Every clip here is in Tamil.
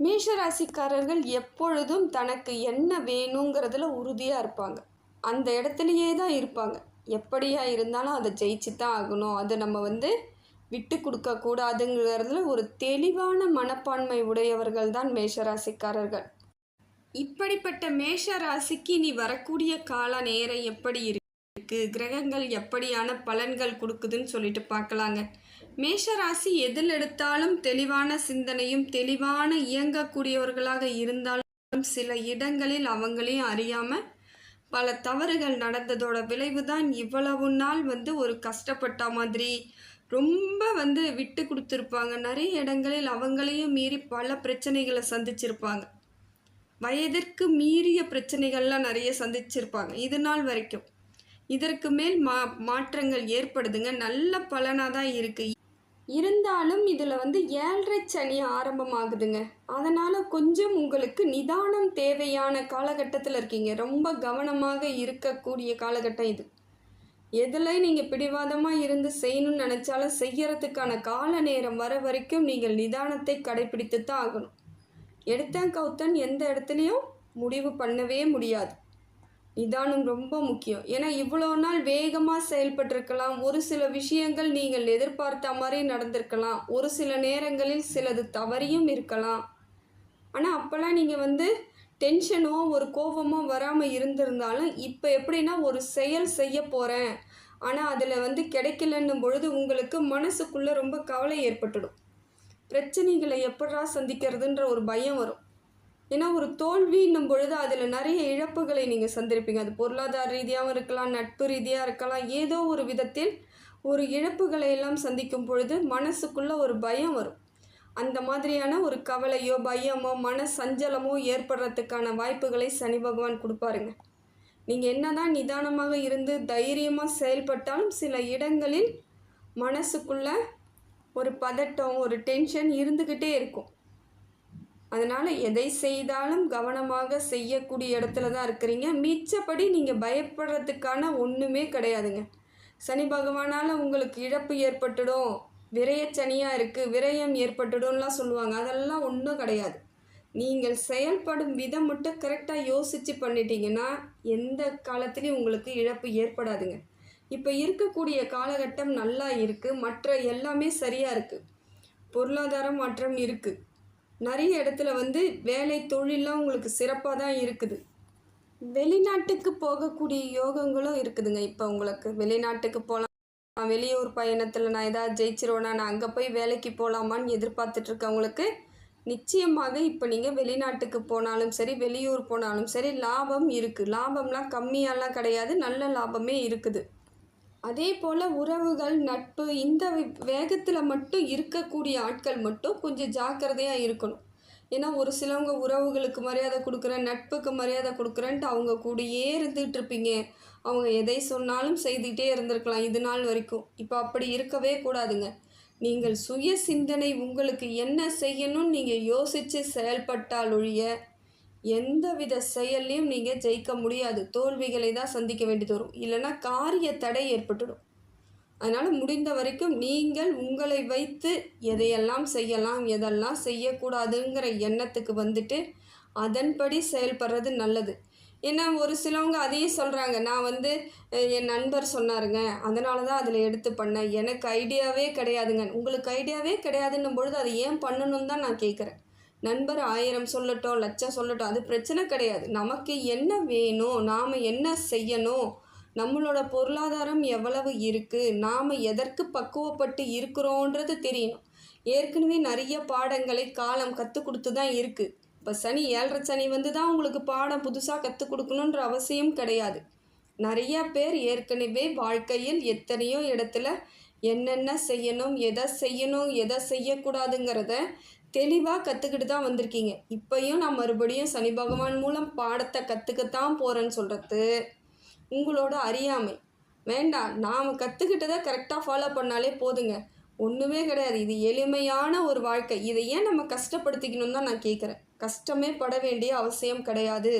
மேஷராசிக்காரர்கள் எப்பொழுதும் தனக்கு என்ன வேணுங்கிறதுல உறுதியாக இருப்பாங்க. அந்த இடத்துலையே தான் இருப்பாங்க. எப்படியா இருந்தாலும் அதை ஜெயிச்சு தான் ஆகணும். அதை நம்ம வந்து விட்டு கொடுக்கக்கூடாதுங்கிறதுல ஒரு தெளிவான மனப்பான்மை உடையவர்கள் தான் மேஷராசிக்காரர்கள். இப்படிப்பட்ட மேஷ ராசிக்கு நீ வரக்கூடிய கால நேரம் எப்படி இருக்கு? கிரகங்கள் எப்படியான பலன்கள் கொடுக்குதுன்னு சொல்லிட்டு பார்க்கலாங்க. மேஷ ராசி எதில் எடுத்தாலும் தெளிவான சிந்தனையும் தெளிவான இயங்கக்கூடியவர்களாக இருந்தாலும் சில இடங்களில் அவங்களையும் அறியாமல் பல தவறுகள் நடந்ததோட விளைவு தான் இவ்வளவு நாள் வந்து ஒரு கஷ்டப்பட்ட மாதிரி ரொம்ப வந்து விட்டு கொடுத்துருப்பாங்க. நிறைய இடங்களில் அவங்களையும் மீறி பல பிரச்சனைகளை சந்திச்சிருப்பாங்க. வயதிற்கு மீறிய பிரச்சனைகள்லாம் நிறைய சந்திச்சிருப்பாங்க. இது நாள் வரைக்கும். இதற்கு மேல் மா மாற்றங்கள் ஏற்படுதுங்க. நல்ல பலனாக தான் இருக்குது இருந்தாலும் இதில் வந்து ஏழரை சனி ஆரம்பமாகுதுங்க. அதனால் கொஞ்சம் உங்களுக்கு நிதானம் தேவையான காலகட்டத்தில் இருக்கீங்க. ரொம்ப கவனமாக இருக்கக்கூடிய காலகட்டம் இது. எதில் நீங்கள் பிடிவாதமாக இருந்து செய்யணும்னு நினச்சாலும் செய்யறதுக்கான கால நேரம் வர வரைக்கும் நீங்கள் நிதானத்தை கடைபிடித்து தான் ஆகணும். எடுத்தேன் கவுத்தன் எந்த இடத்துலையும் முடிவு பண்ணவே முடியாது. நிதானம் ரொம்ப முக்கியம். ஏன்னா இவ்வளோ நாள் வேகமாக செயல்பட்டிருக்கலாம். ஒரு சில விஷயங்கள் நீங்கள் எதிர்பார்த்த மாதிரி நடந்திருக்கலாம். ஒரு சில நேரங்களில் சிலது தவறியும் இருக்கலாம். ஆனால் அப்போல்லாம் நீங்கள் வந்து டென்ஷனோ ஒரு கோபமோ வராமல் இருந்திருந்தாலும் இப்போ எப்படின்னா ஒரு செயல் செய்ய போகிறேன் ஆனால் அதில் வந்து கிடைக்கலன்னும் பொழுது உங்களுக்கு மனசுக்குள்ளே ரொம்ப கவலை ஏற்பட்டுடும். பிரச்சனைகளை எப்படா சந்திக்கிறதுன்ற ஒரு பயம் வரும். ஏன்னா ஒரு தோல்வின்னும் பொழுது அதில் நிறைய இழப்புகளை நீங்கள் சந்திருப்பீங்க. அது பொருளாதார ரீதியாகவும் இருக்கலாம் நட்பு ரீதியாக இருக்கலாம் ஏதோ ஒரு விதத்தில் ஒரு இழப்புகளை எல்லாம் சந்திக்கும் பொழுது மனசுக்குள்ளே ஒரு பயம் வரும். அந்த மாதிரியான ஒரு கவலையோ பயமோ மன சஞ்சலமோ ஏற்படுறதுக்கான வாய்ப்புகளை சனி பகவான் கொடுப்பாருங்க. நீங்கள் என்னதான் நிதானமாக இருந்து தைரியமாக செயல்பட்டாலும் சில இடங்களில் மனசுக்குள்ள ஒரு பதட்டம் ஒரு டென்ஷன் இருந்துக்கிட்டே இருக்கும். அதனால் எதை செய்தாலும் கவனமாக செய்யக்கூடிய இடத்துல தான் இருக்கிறீங்க. மிச்சப்படி நீங்கள் பயப்படுறதுக்கான ஒன்றுமே கிடையாதுங்க. சனி பகவானால் உங்களுக்கு இழப்பு ஏற்பட்டுடும். விரயச்சனியாக இருக்குது விரயம் ஏற்பட்டுடும்லாம் சொல்லுவாங்க. அதெல்லாம் ஒன்றும் கிடையாது. நீங்கள் செயல்படும் விதம் மட்டும் கரெக்டாக யோசித்து பண்ணிட்டீங்கன்னா எந்த காலத்துலேயும் உங்களுக்கு இழப்பு ஏற்படாதுங்க. இப்போ இருக்கக்கூடிய காலகட்டம் நல்லா இருக்குது மற்ற எல்லாமே சரியாக இருக்குது பொருளாதார மாற்றம் இருக்குது நிறைய இடத்துல வந்து வேலை தொழிலாம் உங்களுக்கு சிறப்பாக தான் இருக்குது. வெளிநாட்டுக்கு போகக்கூடிய யோகங்களும் இருக்குதுங்க. இப்போ உங்களுக்கு வெளிநாட்டுக்கு போகலாம் வெளியூர் பயணத்தில் நான் ஏதாவது ஜெயிச்சிருவேனா நான் அங்கே போய் வேலைக்கு போகலாமான்னு எதிர்பார்த்துட்டு இருக்கவங்களுக்கு நிச்சயமாக இப்போ நீங்கள் வெளிநாட்டுக்கு போனாலும் சரி வெளியூர் போனாலும் சரி லாபம் இருக்குது லாபம்லாம் கம்மியாலாம் கிடையாது. நல்ல லாபமே இருக்குது. அதே போல் உறவுகள் நட்பு இந்த வேகத்தில் மட்டும் இருக்கக்கூடிய ஆட்கள் மட்டும் கொஞ்சம் ஜாக்கிரதையாக இருக்கணும். ஏன்னா ஒரு சிலவங்க உறவுகளுக்கு மரியாதை கொடுக்குறேன் நட்புக்கு மரியாதை கொடுக்குறேன்ட்டு அவங்க கூடயே இருந்துகிட்டு இருப்பீங்க. அவங்க எதை சொன்னாலும் செய்துகிட்டே இருந்திருக்கலாம் இது நாள் வரைக்கும். இப்போ அப்படி இருக்கவே கூடாதுங்க. நீங்கள் சுய சிந்தனை உங்களுக்கு என்ன செய்யணும்னு நீங்கள் யோசித்து செயல்பட்டால் ஒழிய எந்தவித செயல்லையும் நீங்கள் ஜெயிக்க முடியாது. தோல்விகளை தான் சந்திக்க வேண்டியது வரும். இல்லைன்னா காரிய தடை ஏற்பட்டுடும். அதனால் முடிந்த வரைக்கும் நீங்கள் உங்களை வைத்து எதையெல்லாம் செய்யலாம் எதெல்லாம் செய்யக்கூடாதுங்கிற எண்ணத்துக்கு வந்துட்டு அதன்படி செயல்படுறது நல்லது. ஏன்னா ஒரு சிலவங்க அதையும் சொல்கிறாங்க நான் வந்து என் நண்பர் சொன்னாருங்க. அதனால தான் அதில் எடுத்து பண்ணேன். எனக்கு ஐடியாவே கிடையாதுங்க. உங்களுக்கு ஐடியாவே கிடையாதுன்னும் பொழுது அதை ஏன் பண்ணணும்னு தான் நான் கேட்குறேன். நண்பர் ஆயிரம் சொல்லட்டும் லட்சம் சொல்லட்டும் அது பிரச்சனை கிடையாது. நமக்கு என்ன வேணும்? நாம் என்ன செய்யணும்? நம்மளோட பொருளாதாரம் எவ்வளவு இருக்குது நாம் எதற்கு பக்குவப்பட்டு இருக்கிறோன்றது தெரியணும். ஏற்கனவே நிறைய பாடங்களை காலம் கற்றுக் கொடுத்து தான் இருக்குது இப்போ சனி ஏழரை சனி வந்து தான் உங்களுக்கு பாடம் புதுசாக கற்றுக் கொடுக்கணுன்ற அவசியம் கிடையாது. நிறைய பேர் ஏற்கனவே வாழ்க்கையில் எத்தனையோ இடத்துல என்னென்ன செய்யணும் எதை செய்யணும் எதை செய்யக்கூடாதுங்கிறத தெளிவாக கற்றுக்கிட்டு தான் வந்திருக்கீங்க. இப்பையும் நான் மறுபடியும் சனி பகவான் மூலம் பாடத்தை கற்றுக்கத்தான் போகிறேன்னு சொல்கிறது உங்களோட அறியாமை. வேண்டாம் நாம் கற்றுக்கிட்டதை கரெக்டாக ஃபாலோ பண்ணாலே போதுங்க. ஒன்றுமே கிடையாது. இது எளிமையான ஒரு வாழ்க்கை. இதை ஏன் நம்ம கஷ்டப்படுத்திக்கணும் தான் நான் கேட்குறேன் கஷ்டமே பட வேண்டிய அவசியம் கிடையாது.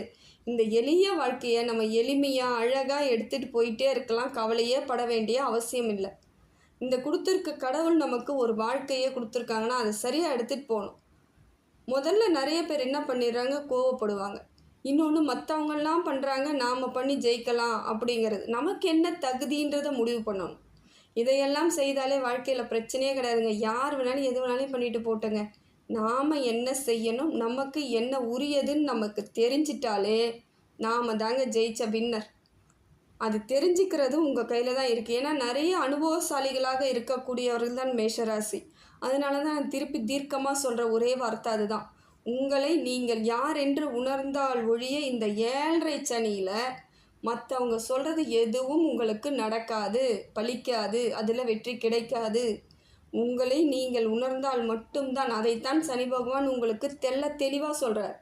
இந்த எளிய வாழ்க்கையை நம்ம எளிமையாக அழகாக எடுத்துகிட்டு போயிட்டே இருக்கலாம். கவலையே பட வேண்டிய அவசியம் இல்லை. இந்த கொடுத்துருக்க கடவுள் நமக்கு ஒரு வாழ்க்கையே கொடுத்துருக்காங்கன்னா அதை சரியாக எடுத்துகிட்டு போகணும். முதல்ல நிறைய பேர் என்ன பண்ணிடுறாங்க? கோவப்படுவாங்க. இன்னொன்று மற்றவங்கெல்லாம் பண்ணுறாங்க நாம் பண்ணி ஜெயிக்கலாம் அப்படிங்கிறது. நமக்கு என்ன தகுதின்றதை முடிவு பண்ணணும். இதையெல்லாம் செய்தாலே வாழ்க்கையில் பிரச்சனையே கிடையாதுங்க. யார் வேணாலும் எது வேணாலும் பண்ணிட்டு போட்டோங்க. நாம் என்ன செய்யணும்? நமக்கு என்ன உரியதுன்னு நமக்கு தெரிஞ்சிட்டாலே நாம் தாங்க ஜெயிச்ச வின்னர் அது தெரிஞ்சுக்கிறது உங்கள் கையில் தான் இருக்குது ஏன்னா நிறைய அனுபவசாலிகளாக இருக்கக்கூடியவர்கள் தான் மேஷராசி. அதனால தான் நான் திருப்பி தீர்க்கமாக சொல்கிற ஒரே வார்த்தை அதுதான். உங்களை நீங்கள் யார் என்று உணர்ந்தால் ஒழிய இந்த ஏழரை சனியில் மற்றவங்க சொல்கிறது எதுவும் உங்களுக்கு நடக்காது பலிக்காது அதில் வெற்றி கிடைக்காது. உங்களை நீங்கள் உணர்ந்தால் மட்டும்தான். அதைத்தான் சனி பகவான் உங்களுக்கு தெள்ள தெளிவாக சொல்கிறார்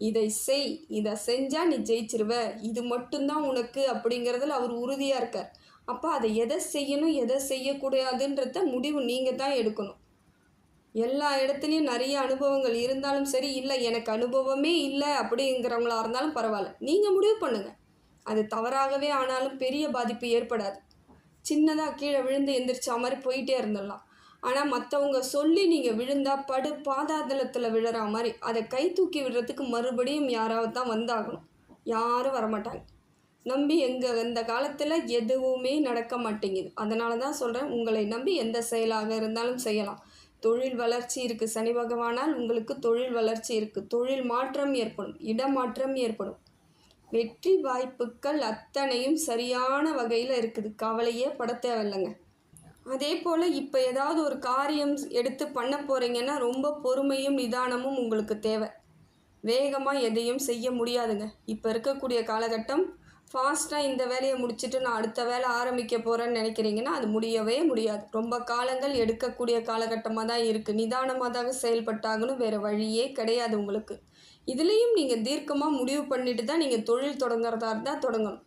இதை செய் இதை செஞ்சால் நீ ஜெயிச்சிருவ. இது மட்டும்தான் உனக்கு அப்படிங்கிறதுல அவர் உறுதியாக இருக்கார். அப்போ அதை எதை செய்யணும் எதை செய்யக்கூடாதுன்றத முடிவு நீங்கள் தான் எடுக்கணும். எல்லா இடத்துலையும் நிறைய அனுபவங்கள் இருந்தாலும் சரி இல்லை எனக்கு அனுபவமே இல்லை அப்படிங்கிறவங்களா இருந்தாலும் பரவாயில்ல. நீங்கள் முடிவு பண்ணுங்கள் அது தவறாகவே ஆனாலும் பெரிய பாதிப்பு ஏற்படாது. சின்னதாக கீழே விழுந்து எந்திரிச்சா மாதிரி போயிட்டே இருந்துடலாம். ஆனால் மற்றவங்க சொல்லி நீங்கள் விழுந்தால் படு பாதாதளத்தில் விழுற மாதிரி அதை கை தூக்கி விடுறதுக்கு மறுபடியும் யாராவது தான் வந்தாகணும். யாரும் வரமாட்டாங்க. நம்பி எங்கள் இந்த காலத்தில் எதுவுமே நடக்க மாட்டேங்குது. அதனால தான் சொல்கிறேன் உங்களை நம்பி எந்த செயலாக இருந்தாலும் செய்யலாம். தொழில் வளர்ச்சி இருக்குது சனி பகவானால் உங்களுக்கு தொழில் வளர்ச்சி இருக்குது தொழில் மாற்றம் ஏற்படும். இடமாற்றம் ஏற்படும். வெற்றி வாய்ப்புகள் அத்தனையும் சரியான வகையில் இருக்குது. கவலையே பட தேவையில்லைங்க. அதே போல் இப்போ ஏதாவது ஒரு காரியம் எடுத்து பண்ண போகிறீங்கன்னா ரொம்ப பொறுமையும் நிதானமும் உங்களுக்கு தேவை. வேகமாக எதையும் செய்ய முடியாதுங்க. இப்போ இருக்கக்கூடிய காலகட்டம் ஃபாஸ்ட்டாக இந்த வேலையை முடிச்சுட்டு நான் அடுத்த வேலை ஆரம்பிக்க போகிறேன்னு நினைக்கிறீங்கன்னா அது முடியவே முடியாது. ரொம்ப காலங்கள் எடுக்கக்கூடிய காலகட்டமாக தான் இருக்குது நிதானமாக தான் செயல்பட்டாகணும். வேறு வழியே கிடையாது உங்களுக்கு. இதுலேயும் நீங்கள் தீர்க்கமாக முடிவு பண்ணிட்டு தான் நீங்கள் தொழில் தொடங்குறதா இருந்தால் தொடங்கணும்.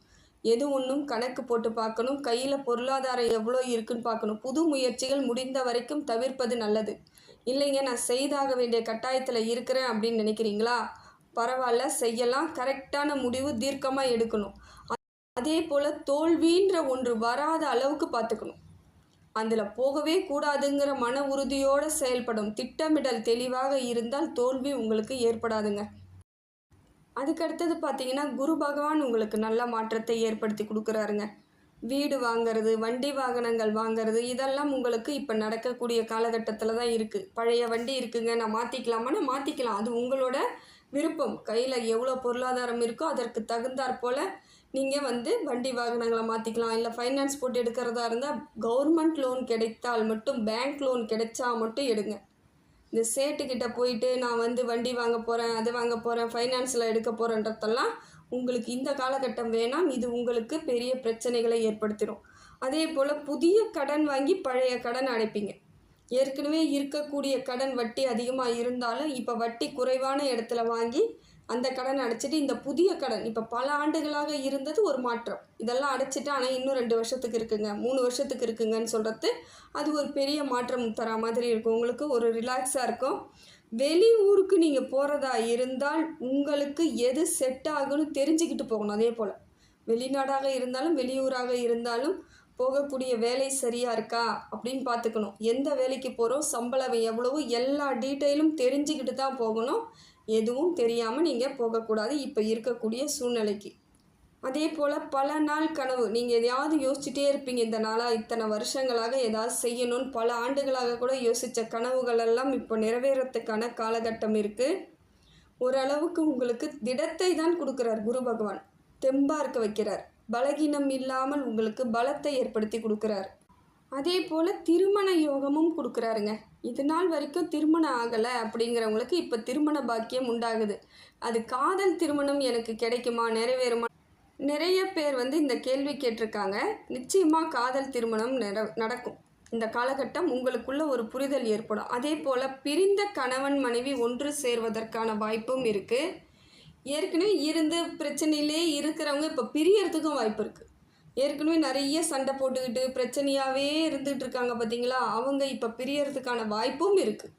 எது ஒன்றும் கணக்கு போட்டு பார்க்கணும். கையில் பொருளாதாரம் எவ்வளோ இருக்குன்னு பார்க்கணும். புது முயற்சிகள் முடிந்த வரைக்கும் தவிர்ப்பது நல்லது. இல்லைங்க நான் செய்தாக வேண்டிய கட்டாயத்தில் இருக்கிறேன் அப்படின்னு நினைக்கிறீங்களா? பரவாயில்ல செய்யலாம். கரெக்டான முடிவு தீர்க்கமாக எடுக்கணும். அதே போல் தோல்வின்ற ஒன்று வராத அளவுக்கு பார்த்துக்கணும். அதில் போகவே கூடாதுங்கிற மன உறுதியோடு செயல்படும். திட்டமிடல் தெளிவாக இருந்தால் தோல்வி உங்களுக்கு ஏற்படாதுங்க. அதுக்கு அடுத்தது பார்த்தீங்கன்னா குரு பகவான் உங்களுக்கு நல்ல மாற்றத்தை ஏற்படுத்தி கொடுக்குறாருங்க. வீடு வாங்கிறது வண்டி வாகனங்கள் வாங்கிறது இதெல்லாம் உங்களுக்கு இப்போ நடக்கக்கூடிய காலகட்டத்தில் தான் இருக்குது பழைய வண்டி இருக்குங்க நான் மாற்றிக்கலாமான்னு மாற்றிக்கலாம் அது உங்களோட விருப்பம். கையில் எவ்வளோ பொருளாதாரம் இருக்கோ அதற்கு தகுந்தாற் போல் நீங்கள் வந்து வண்டி வாகனங்களை மாற்றிக்கலாம் இல்லை ஃபைனான்ஸ் போட்டு எடுக்கிறதா இருந்தால் கவர்மெண்ட் லோன் கிடைத்தால் மட்டும் பேங்க் லோன் கிடைச்சா மட்டும் எடுங்க. இந்த சேட்டுக்கிட்ட போயிட்டு நான் வந்து வண்டி வாங்க போகிறேன் அது வாங்க போகிறேன் ஃபைனான்ஸில் எடுக்க போகிறேன்றதெல்லாம் உங்களுக்கு இந்த காலகட்டம் வேணாம். இது உங்களுக்கு பெரிய பிரச்சனைகளை ஏற்படுத்திடும். அதே போல் புதிய கடன் வாங்கி பழைய கடன் அடைப்பீங்க. ஏற்கனவே இருக்கக்கூடிய கடன் வட்டி அதிகமாக இருந்தாலும் இப்போ வட்டி குறைவான இடத்துல வாங்கி அந்த கடன் அடைச்சிட்டு இந்த புதிய கடன் இப்போ பல ஆண்டுகளாக இருந்தது ஒரு மாற்றம். இதெல்லாம் அடைச்சிட்டு ஆனால் இன்னும் ரெண்டு வருஷத்துக்கு இருக்குங்க. மூணு வருஷத்துக்கு இருக்குங்கன்னு சொல்கிறது அது ஒரு பெரிய மாற்றம் தர மாதிரி இருக்கும். உங்களுக்கு ஒரு ரிலாக்ஸாக இருக்கும். வெளி ஊருக்கு நீங்கள் போகிறதா இருந்தால் உங்களுக்கு எது செட் ஆகும்னு தெரிஞ்சுக்கிட்டு போகணும். அதே போல் வெளிநாடாக இருந்தாலும் வெளியூராக இருந்தாலும் போகக்கூடிய வேலை சரியாக இருக்கா அப்படின்னு பார்த்துக்கணும். எந்த வேலைக்கு போகிறோம் சம்பளம் எவ்வளவோ எல்லா டீட்டெயிலும் தெரிஞ்சுக்கிட்டு தான் போகணும். எதுவும் தெரியாமல் நீங்கள் போகக்கூடாது. இப்போ இருக்கக்கூடிய சூழ்நிலைக்கு. அதே போல் பல நாள் கனவு. நீங்கள் எதையாவது யோசிச்சுட்டே இருப்பீங்க. இந்த நாளாக இத்தனை வருஷங்களாக ஏதாவது செய்யணும்னு பல ஆண்டுகளாக கூட யோசித்த கனவுகள் எல்லாம் இப்போ நிறைவேறத்துக்கான காலகட்டம் இருக்குது ஓரளவுக்கு உங்களுக்கு திடத்தை தான் கொடுக்குறார் குரு பகவான். தெம்பாக இருக்க வைக்கிறார். பலகீனம் இல்லாமல் உங்களுக்கு பலத்தை ஏற்படுத்தி கொடுக்குறார். அதே போல் திருமண யோகமும் கொடுக்குறாருங்க. இது நாள் வரைக்கும் திருமணம் ஆகலை அப்படிங்கிறவங்களுக்கு இப்போ திருமண பாக்கியம் உண்டாகுது. அது காதல் திருமணம் எனக்கு கிடைக்குமா? நிறைவேறுமா? நிறைய பேர் வந்து இந்த கேள்வி கேட்டிருக்காங்க. நிச்சயமாக காதல் திருமணம் நிற நடக்கும். இந்த காலகட்டம் உங்களுக்குள்ள ஒரு புரிதல் ஏற்படும். அதே போல் பிரிந்த கணவன் மனைவி ஒன்று சேர்வதற்கான வாய்ப்பும் இருக்குது ஏற்கனவே இருந்து பிரச்சனையிலே இருக்கிறவங்க இப்போ பிரியறதுக்கும் வாய்ப்பு இருக்குது ஏற்கனவே நிறைய சண்டை போட்டுக்கிட்டு பிரச்சனையாகவே இருந்துகிட்டு இருக்காங்க பார்த்தீங்களா? அவங்க இப்போ பிரியறதுக்கான வாய்ப்பும் இருக்குது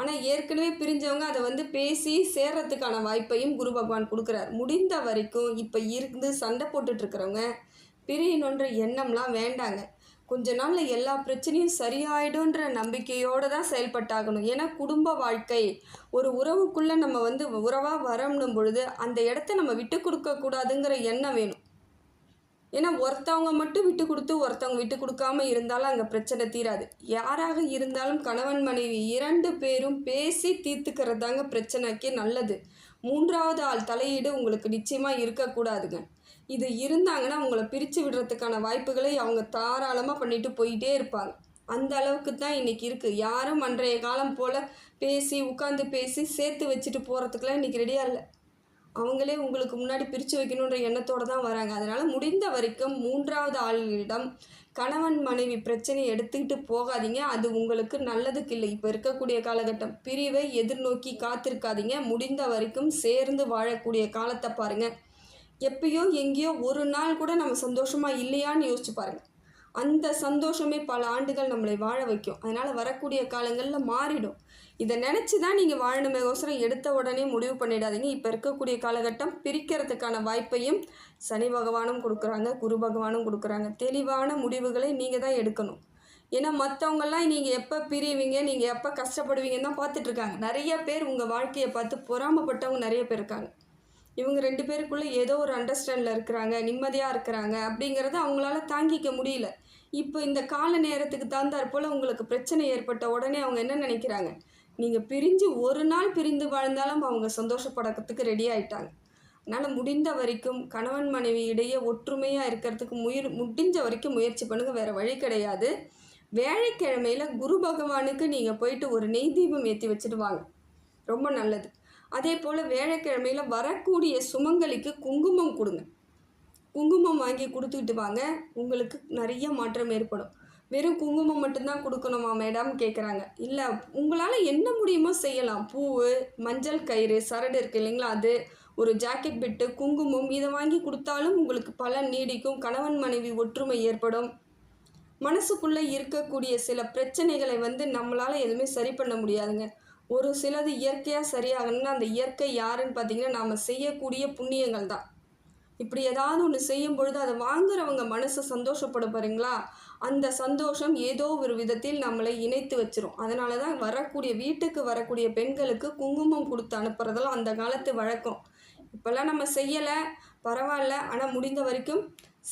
ஆனால் ஏற்கனவே பிரிஞ்சவங்க அதை வந்து பேசி சேர்றதுக்கான வாய்ப்பையும் குரு பகவான் கொடுக்குறார். முடிந்த வரைக்கும் இப்போ இருந்து சண்டை போட்டுட்ருக்கிறவங்க பிரியணுன்ற எண்ணம்லாம் வேண்டாங்க. கொஞ்ச நாளில் எல்லா பிரச்சனையும் சரியாயிடும்ன்ற நம்பிக்கையோடு தான் செயல்பட்டாகணும். ஏன்னா குடும்ப வாழ்க்கை ஒரு உறவுக்குள்ளே நம்ம வந்து உறவாக வரணும் பொழுது அந்த இடத்த நம்ம விட்டு கொடுக்கக்கூடாதுங்கிற எண்ணம் வேணும். ஏன்னா ஒருத்தவங்க மட்டும் விட்டு கொடுத்து ஒருத்தவங்க விட்டு கொடுக்காம இருந்தாலும் அங்கே பிரச்சனை தீராது. யாராக இருந்தாலும் கணவன் மனைவி இரண்டு பேரும் பேசி தீர்த்துக்கிறது தாங்க பிரச்சனைக்கே நல்லது. மூன்றாவது ஆள் தலையீடு உங்களுக்கு நிச்சயமாக இருக்கக்கூடாதுங்க இது இருந்தாங்கன்னா உங்களை பிரித்து விடுறதுக்கான வாய்ப்புகளை அவங்க தாராளமாக பண்ணிட்டு போயிட்டே இருப்பாங்க. அந்த அளவுக்கு தான் இன்றைக்கி இருக்குது யாரும் அன்றைய காலம் போல் பேசி உட்காந்து பேசி சேர்த்து வச்சுட்டு போகிறதுக்குலாம் இன்றைக்கி ரெடியாக இல்லை. அவங்களே உங்களுக்கு முன்னாடி பிரித்து வைக்கணுன்ற எண்ணத்தோடு தான் வராங்க. அதனால் முடிந்த வரைக்கும் மூன்றாவது ஆளிடம் கணவன் மனைவி பிரச்சனையை எடுத்துக்கிட்டு போகாதீங்க. அது உங்களுக்கு நல்லதுக்கு இல்லை. இப்போ இருக்கக்கூடிய காலகட்டம் பிரிவை எதிர்நோக்கி காத்திருக்காதீங்க. முடிந்த வரைக்கும் சேர்ந்து வாழக்கூடிய காலத்தை பாருங்கள் எப்பயோ எங்கேயோ ஒரு நாள் கூட நம்ம சந்தோஷமாக இல்லையான்னு யோசிச்சு பாருங்கள் அந்த சந்தோஷமே பல ஆண்டுகள் நம்மளை வாழ வைக்கும். அதனால் வரக்கூடிய காலங்களில் மாறிடும். இதை நினச்சி தான் நீங்கள் வாழணுமேகோசரம் எடுத்த உடனே முடிவு பண்ணிடாதீங்க. இப்போ இருக்கக்கூடிய காலகட்டம் பிரிக்கிறதுக்கான வாய்ப்பையும் சனி பகவானும் கொடுக்குறாங்க குரு பகவானும் கொடுக்குறாங்க. தெளிவான முடிவுகளை நீங்கள் தான் எடுக்கணும். ஏன்னா மற்றவங்கெல்லாம் நீங்கள் எப்போ பிரிவீங்க நீங்கள் எப்போ கஷ்டப்படுவீங்கன்னு தான் பார்த்துட்ருக்காங்க நிறைய பேர் உங்கள் வாழ்க்கையை பார்த்து பொறாமப்பட்டவங்க நிறைய பேர் இருக்காங்க. இவங்க ரெண்டு பேருக்குள்ளே ஏதோ ஒரு அண்டர்ஸ்டாண்டில் இருக்கிறாங்க நிம்மதியாக இருக்கிறாங்க அப்படிங்கிறத அவங்களால தாங்கிக்க முடியல. இப்போ இந்த கால நேரத்துக்கு தகுந்தாற் போல் உங்களுக்கு பிரச்சனை ஏற்பட்ட உடனே அவங்க என்ன நினைக்கிறாங்க? நீங்கள் பிரிஞ்சு ஒரு நாள் பிரிந்து வாழ்ந்தாலும் அவங்க சந்தோஷப்படக்கிறதுக்கு ரெடி ஆயிட்டாங்க. அதனால் முடிந்த வரைக்கும் கணவன் மனைவி இடையே ஒற்றுமையாக இருக்கிறதுக்கு முயற் முடிஞ்ச வரைக்கும் முயற்சி பண்ணுங்கள் வேறு வழி கிடையாது. வேலைக்கிழமையில் குரு பகவானுக்கு நீங்கள் போயிட்டு ஒரு நெய் தீபம் ஏற்றி வச்சுட்டு வாங்க. ரொம்ப நல்லது. அதே போல் வேலைக்கிழமையில் வரக்கூடிய சுமங்கலிக்கு குங்குமம் கொடுங்க. குங்குமம் வாங்கி கொடுத்துக்கிட்டு வாங்க. உங்களுக்கு நிறைய மாற்றம் ஏற்படும். வெறும் குங்குமம் மட்டும்தான் கொடுக்கணுமா மேடம் கேட்குறாங்க இல்லை உங்களால் என்ன முடியுமோ செய்யலாம். பூ மஞ்சள் கயிறு சரடு இருக்குது இல்லைங்களா அது ஒரு ஜாக்கெட் பிட்டு குங்குமம் இதை வாங்கி கொடுத்தாலும் உங்களுக்கு பலன் நீடிக்கும். கணவன் மனைவி ஒற்றுமை ஏற்படும். மனசுக்குள்ளே இருக்கக்கூடிய சில பிரச்சனைகளை வந்து நம்மளால் எதுவுமே சரி பண்ண முடியாதுங்க. ஒரு சிலது இயற்கையாக சரியாகணும்னா அந்த இயற்கை யாருன்னு பார்த்தீங்கன்னா நாம் செய்யக்கூடிய புண்ணியங்கள் தான். இப்படி ஏதாவது ஒன்று செய்யும் பொழுது அதை வாங்குறவங்க மனசு சந்தோஷப்படும் பாருங்களா? அந்த சந்தோஷம் ஏதோ ஒரு விதத்தில் நம்மளை இணைத்து வச்சிரும். அதனால தான் வரக்கூடிய வீட்டுக்கு வரக்கூடிய பெண்களுக்கு குங்குமம் கொடுத்து அனுப்புறதெல்லாம் அந்த காலத்து வழக்கம். இப்போல்லாம் நம்ம செய்யலை பரவாயில்ல ஆனால் முடிந்த வரைக்கும்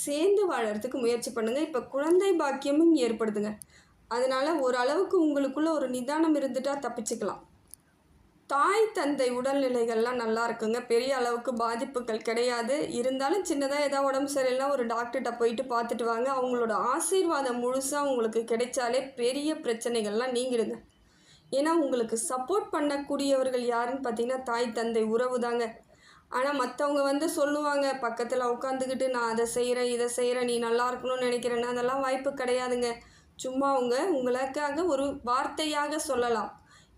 சேர்ந்து வாழறதுக்கு முயற்சி பண்ணுங்கள் இப்போ குழந்தை பாக்கியமும் ஏற்படுதுங்க. அதனால் ஓரளவுக்கு உங்களுக்குள்ளே ஒரு நிதானம் இருந்துட்டால் தப்பிச்சுக்கலாம். தாய் தந்தை உடல்நிலைகள்லாம் நல்லா இருக்குங்க. பெரிய அளவுக்கு பாதிப்புகள் கிடையாது. இருந்தாலும் சின்னதாக ஏதாவது உடம்பு சரியில்லைனா ஒரு டாக்டர்கிட்ட போயிட்டு பார்த்துட்டு வாங்க. அவங்களோட ஆசீர்வாதம் முழுசாக உங்களுக்கு கிடைச்சாலே பெரிய பிரச்சனைகள்லாம் நீங்கிடுங்க. ஏன்னா உங்களுக்கு சப்போர்ட் பண்ணக்கூடியவர்கள் யாருன்னு பார்த்தீங்கன்னா தாய் தந்தை உறவு தாங்க. ஆனால் மற்றவங்க வந்து சொல்லுவாங்க பக்கத்தில் உட்காந்துக்கிட்டு நான் அதை செய்கிறேன் இதை செய்கிறேன் நீ நல்லா இருக்கணும்னு நினைக்கிறேன்னா அதெல்லாம் வாய்ப்பு கிடையாதுங்க. சும்மா அவங்க உங்களுக்காக ஒரு வார்த்தையாக சொல்லலாம்.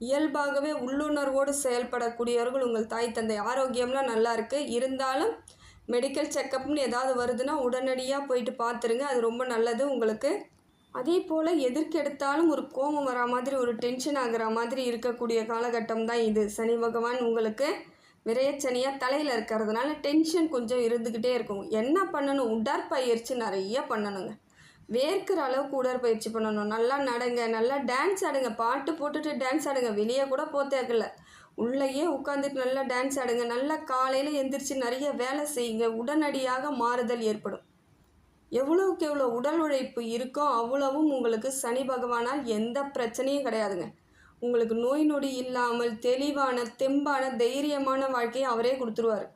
இயல்பாகவே உள்ளுணர்வோடு செயல்படக்கூடியவர்கள் உங்கள் தாய் தந்தை. ஆரோக்கியம்லாம் நல்லா இருக்குது இருந்தாலும் மெடிக்கல் செக்கப்னு ஏதாவது வருதுன்னா உடனடியாக போயிட்டு பார்த்துருங்க அது ரொம்ப நல்லது உங்களுக்கு. அதே போல் எதற்கெடுத்தாலும் ஒரு கோபம் வரா மாதிரி ஒரு டென்ஷன் ஆகிற மாதிரி இருக்கக்கூடிய காலகட்டம் தான் இது. சனி பகவான் உங்களுக்கு விரையச்சனியாக தலையில் இருக்கிறதுனால டென்ஷன் கொஞ்சம் இருந்துக்கிட்டே இருக்கும். என்ன பண்ணணும்? உடற்பயிற்சி நிறைய பண்ணணுங்க. வேர்க்கிற அளவுக்கு உடற்பயிற்சி பண்ணணும். நல்லா நடங்க. நல்லா டான்ஸ் ஆடுங்க. பாட்டு போட்டுட்டு டான்ஸ் ஆடுங்க. வெளியே கூட போத்தேக்கல உள்ளேயே உட்காந்துட்டு நல்லா டான்ஸ் ஆடுங்க. நல்லா காலையில் எந்திரிச்சு நிறைய வேலை செய்யுங்க. உடனடியாக மாறுதல் ஏற்படும். எவ்வளோக்கு எவ்வளோ உடல் உழைப்பு இருக்கோ அவ்வளவும் உங்களுக்கு சனி பகவானால் எந்த பிரச்சனையும் கிடையாதுங்க. உங்களுக்கு நோய் நொடி இல்லாமல் தெளிவான தெம்பான தைரியமான வாழ்க்கையை அவரே கொடுத்துருவார்.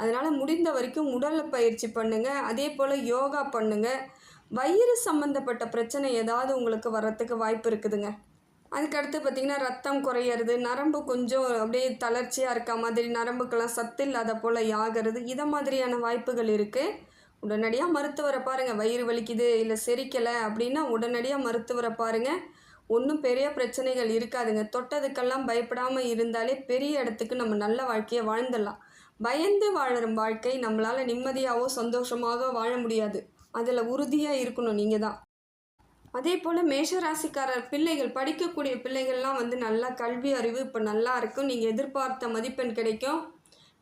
அதனால் முடிந்த வரைக்கும் உடல் பயிற்சி பண்ணுங்கள் அதே போல் யோகா பண்ணுங்கள் வயிறு சம்மந்தப்பட்ட பிரச்சனை ஏதாவது உங்களுக்கு வர்றதுக்கு வாய்ப்பு இருக்குதுங்க. அதுக்கடுத்து பார்த்திங்கன்னா ரத்தம் குறையிறது நரம்பு கொஞ்சம் அப்படியே தளர்ச்சியாக இருக்க மாதிரி நரம்புக்கெல்லாம் சத்து இல்லாத போல் ஆகிறது இதை மாதிரியான வாய்ப்புகள் இருக்குது உடனடியாக மருத்துவரை பாருங்கள் வயிறு வலிக்குது இல்லை செரிக்கலை அப்படின்னா உடனடியாக மருத்துவரை பாருங்கள் ஒன்றும் பெரிய பிரச்சனைகள் இருக்காதுங்க. தொட்டதுக்கெல்லாம் பயப்படாமல் இருந்தாலே பெரிய இடத்துக்கு நம்ம நல்ல வாழ்க்கையை வாழ்ந்துடலாம். பயந்து வாழும் வாழ்க்கை நம்மளால் நிம்மதியாகவோ சந்தோஷமாக வாழ முடியாது. அதில் உறுதியாக இருக்கணும் நீங்கள் தான். அதே போல் மேஷராசிக்காரர் பிள்ளைகள் படிக்கக்கூடிய பிள்ளைகள்லாம் வந்து நல்லா கல்வி அறிவு இப்போ நல்லா இருக்கும். நீங்கள் எதிர்பார்த்த மதிப்பெண் கிடைக்கும்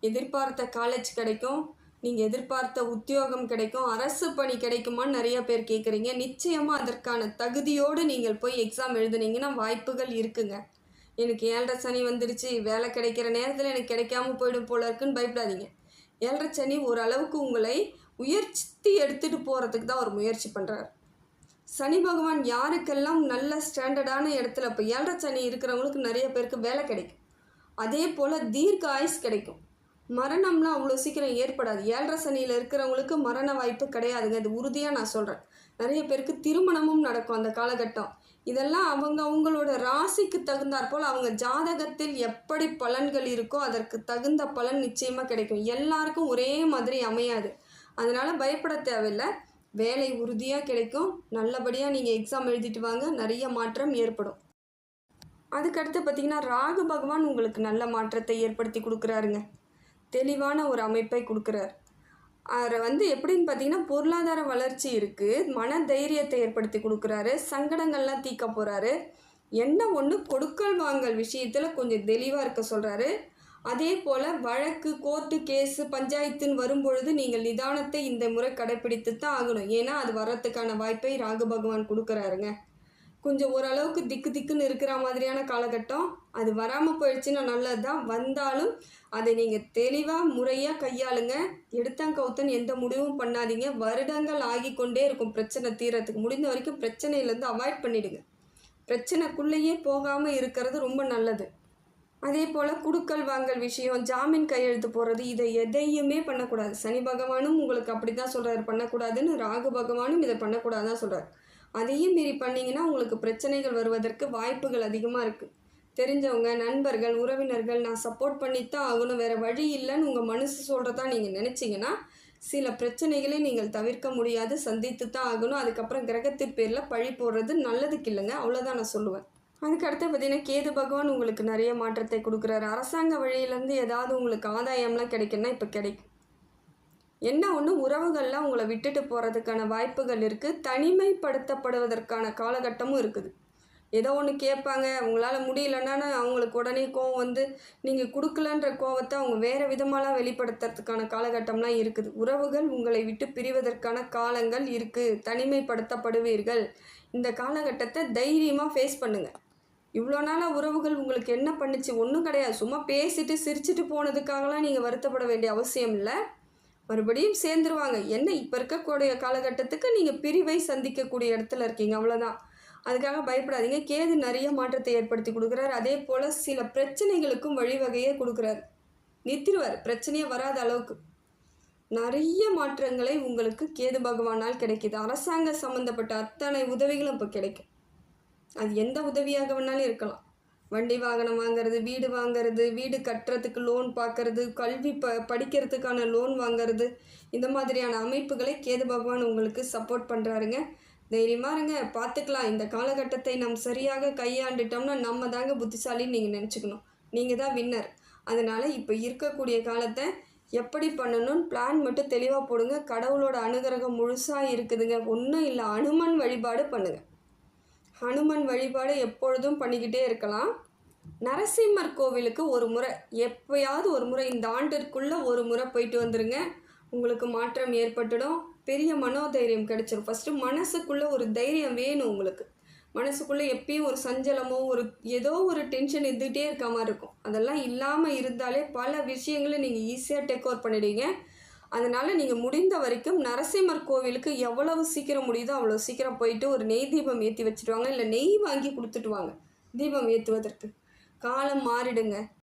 எதிர்பார்த்த காலேஜ் கிடைக்கும் நீங்கள் எதிர்பார்த்த உத்தியோகம் கிடைக்கும் அரசு பணி கிடைக்குமான்னு நிறைய பேர் கேட்குறீங்க நிச்சயமாக அதற்கான தகுதியோடு நீங்கள் போய் எக்ஸாம் எழுதுனீங்கன்னா வாய்ப்புகள் இருக்குங்க. எனக்கு ஏழரை சனி வந்துடுச்சு வேலை கிடைக்கிற நேரத்தில் எனக்கு கிடைக்காம போயிடும் போல இருக்குன்னு பயப்படாதீங்க. ஏழரை சனி ஓரளவுக்கு உங்களை உயர்த்தி எடுத்துகிட்டு போகிறதுக்கு தான் அவர் முயற்சி பண்ணுறாரு சனி பகவான் யாருக்கெல்லாம் நல்ல ஸ்டாண்டர்டான இடத்துல இப்போ ஏழரை சனி இருக்கிறவங்களுக்கு நிறைய பேருக்கு வேலை கிடைக்கும். அதே போல் தீர்க்க ஆயுஸ் கிடைக்கும். மரணம்லாம் அவ்வளோ சீக்கிரம் ஏற்படாது. ஏழரை சனியில் இருக்கிறவங்களுக்கு மரண வாய்ப்பு கிடையாதுங்க. இது உறுதியாக நான் சொல்கிறேன் நிறைய பேருக்கு திருமணமும் நடக்கும் அந்த காலகட்டம். இதெல்லாம் அவங்க அவங்களோட ராசிக்கு தகுந்தாற் போல் அவங்க ஜாதகத்தில் எப்படி பலன்கள் இருக்கோ அதற்கு தகுந்த பலன் நிச்சயமாக கிடைக்கும். எல்லாருக்கும் ஒரே மாதிரி அமையாது. அதனால் பயப்பட தேவையில்லை. வேலை உறுதியாக கிடைக்கும். நல்லபடியாக நீங்கள் எக்ஸாம் எழுதிட்டு வாங்க. நிறைய மாற்றம் ஏற்படும். அதுக்கடுத்து பார்த்தீங்கன்னா ராகு பகவான் உங்களுக்கு நல்ல மாற்றத்தை ஏற்படுத்தி கொடுக்குறாருங்க. தெளிவான ஒரு அமைப்பை கொடுக்குறார். அவரை வந்து எப்படின்னு பார்த்தீங்கன்னா பொருளாதார வளர்ச்சி இருக்குது மன தைரியத்தை ஏற்படுத்தி கொடுக்குறாரு. சங்கடங்கள்லாம் தீக்க போகிறாரு என்ன ஒன்று கொடுக்கல் வாங்கல் விஷயத்தில் கொஞ்சம் தெளிவாக இருக்க சொல்கிறாரு அதே போல் வழக்கு கோர்ட்டு கேஸு பஞ்சாயத்துன்னு வரும்பொழுது நீங்கள் நிதானத்தை இந்த முறை கடைப்பிடித்து தான் ஆகணும். ஏன்னா அது வர்றதுக்கான வாய்ப்பை ராகு பகவான் கொடுக்குறாருங்க. கொஞ்சம் ஓரளவுக்கு திக்கு திக்குன்னு இருக்கிற மாதிரியான காலகட்டம். அது வராமல் போயிடுச்சுன்னா நல்லது தான் வந்தாலும் அதை நீங்கள் தெளிவாக முறையாக கையாளுங்க. எடுத்தாங்கவுத்தன் எந்த முடிவும் பண்ணாதீங்க. வருடங்கள் ஆகி கொண்டே இருக்கும் பிரச்சனை தீரத்துக்கு. முடிந்த வரைக்கும் பிரச்சனையிலேருந்து அவாய்ட் பண்ணிவிடுங்க பிரச்சனைக்குள்ளேயே போகாமல் இருக்கிறது ரொம்ப நல்லது. அதே போல் குடுக்கல் வாங்கல் விஷயம் ஜாமீன் கையெழுத்து போடுறது இதை எதையுமே பண்ணக்கூடாது. சனி பகவானும் உங்களுக்கு அப்படி தான் சொல்கிறார் பண்ணக்கூடாதுன்னு ராகு பகவானும் இதை பண்ணக்கூடாது தான் சொல்கிறார் அதையும் மீறி பண்ணிங்கன்னா உங்களுக்கு பிரச்சனைகள் வருவதற்கு வாய்ப்புகள் அதிகமாக இருக்குது தெரிஞ்சவங்க நண்பர்கள் உறவினர்கள் நான் சப்போர்ட் பண்ணித்தான் ஆகணும். வேறு வழி இல்லைன்னு உங்கள் மனசு சொல்கிறதா நீங்கள் நினச்சிங்கன்னா சில பிரச்சனைகளை நீங்கள் தவிர்க்க முடியாது. சந்தித்து தான் ஆகணும். அதுக்கப்புறம் கிரகத்தின் பேரில் பழி போடுறது நல்லதுக்கு இல்லைங்க. அவ்வளோதான் நான் சொல்லுவேன். அதுக்கடுத்து பார்த்தீங்கன்னா கேது பகவான் உங்களுக்கு நிறைய மாற்றத்தை கொடுக்குறாரு. அரசாங்க வழியிலேருந்து ஏதாவது உங்களுக்கு ஆதாயம்லாம் கிடைக்குன்னா இப்போ கிடைக்கும் என்ன ஒன்று உறவுகள்லாம் உங்களை விட்டுட்டு போகிறதுக்கான வாய்ப்புகள் இருக்குது தனிமைப்படுத்தப்படுவதற்கான காலகட்டமும் இருக்குது. ஏதோ ஒன்று கேட்பாங்க. உங்களால் முடியலன்னா அவங்களுக்கு உடனே கோவம் வந்து நீங்கள் கொடுக்கலன்ற கோவத்தை அவங்க வேறு விதமாலாம் வெளிப்படுத்துறதுக்கான காலகட்டம்லாம் இருக்குது. உறவுகள் உங்களை விட்டு பிரிவதற்கான காலங்கள் இருக்குது தனிமைப்படுத்தப்படுவீர்கள். இந்த காலகட்டத்தை தைரியமாக ஃபேஸ் பண்ணுங்கள் இவ்வளோ நாளாக உறவுகள் உங்களுக்கு என்ன பண்ணுச்சு? ஒன்றும் கிடையாது. சும்மா பேசிட்டு சிரிச்சிட்டு போனதுக்காகலாம் நீங்கள் வருத்தப்பட வேண்டிய அவசியம் இல்லை. மறுபடியும் சேர்ந்துருவாங்க. என்ன இப்போ இருக்கக்கூடிய காலகட்டத்துக்கு நீங்கள் பிரிவை சந்திக்கக்கூடிய இடத்துல இருக்கீங்க. அவ்வளோதான் அதுக்காக பயப்படாதீங்க. கேது நிறைய மாற்றத்தை ஏற்படுத்தி கொடுக்குறாரு. அதே போல் சில பிரச்சனைகளுக்கும் வழிவகையே கொடுக்குறாரு. நித்திருவார் பிரச்சனையே வராத அளவுக்கு. நிறைய மாற்றங்களை உங்களுக்கு கேது பகவானால் கிடைக்கிது. அரசாங்க சம்மந்தப்பட்ட அத்தனை உதவிகளும் இப்போ கிடைக்கும். அது எந்த உதவியாக வேணாலும் இருக்கலாம். வண்டி வாகனம் வாங்குறது வீடு வாங்குறது வீடு கட்டுறதுக்கு லோன் பார்க்கறது கல்வி ப படிக்கிறதுக்கான லோன் வாங்குறது இந்த மாதிரியான அமைப்புகளை கேது பகவான் உங்களுக்கு சப்போர்ட் பண்ணுறாருங்க தைரியமாக இருங்க பார்த்துக்கலாம். இந்த காலகட்டத்தை நம் சரியாக கையாண்டுட்டோம்னா நம்ம தாங்க புத்திசாலின்னு நீங்கள் நினச்சிக்கணும். நீங்கள் தான் வின்னர் அதனால் இப்போ இருக்கக்கூடிய காலத்தை எப்படி பண்ணணும்னு பிளான் மட்டும் தெளிவாக போடுங்க. கடவுளோட அனுகிரகம் முழுசாக இருக்குதுங்க. ஒன்றும் இல்லை அனுமன் வழிபாடு பண்ணுங்கள் ஹனுமன் வழிபாடு எப்பொழுதும் பண்ணிக்கிட்டே இருக்கலாம். நரசிம்மர் கோவிலுக்கு ஒரு முறை எப்பயாவது ஒரு முறை இந்த ஆண்டிற்குள்ளே ஒரு முறை போயிட்டு வந்துடுங்க உங்களுக்கு மாற்றம் ஏற்பட்டுடும். பெரிய மனோதைரியம் கிடைச்சிடும் ஃபஸ்ட்டு மனசுக்குள்ளே ஒரு தைரியம் வேணும் உங்களுக்கு. மனசுக்குள்ளே எப்பயும் ஒரு சஞ்சலமோ ஒரு ஏதோ ஒரு டென்ஷன் இருந்துகிட்டே இருக்க மாதிரி இருக்கும். அதெல்லாம் இல்லாமல் இருந்தாலே பல விஷயங்களை நீங்கள் ஈஸியாக டேக் ஓவர் பண்ணிடுவீங்க. அதனால் நீங்கள் முடிந்த வரைக்கும் நரசிம்மர் கோவிலுக்கு எவ்வளவு சீக்கிரம் முடியுதோ அவ்வளோ சீக்கிரம் போயிட்டு ஒரு நெய் தீபம் ஏற்றி வச்சுட்டு வாங்க இல்லை நெய் வாங்கி கொடுத்துட்டு வாங்க தீபம் ஏற்றுவதற்கு காலம் மாறிடுங்க.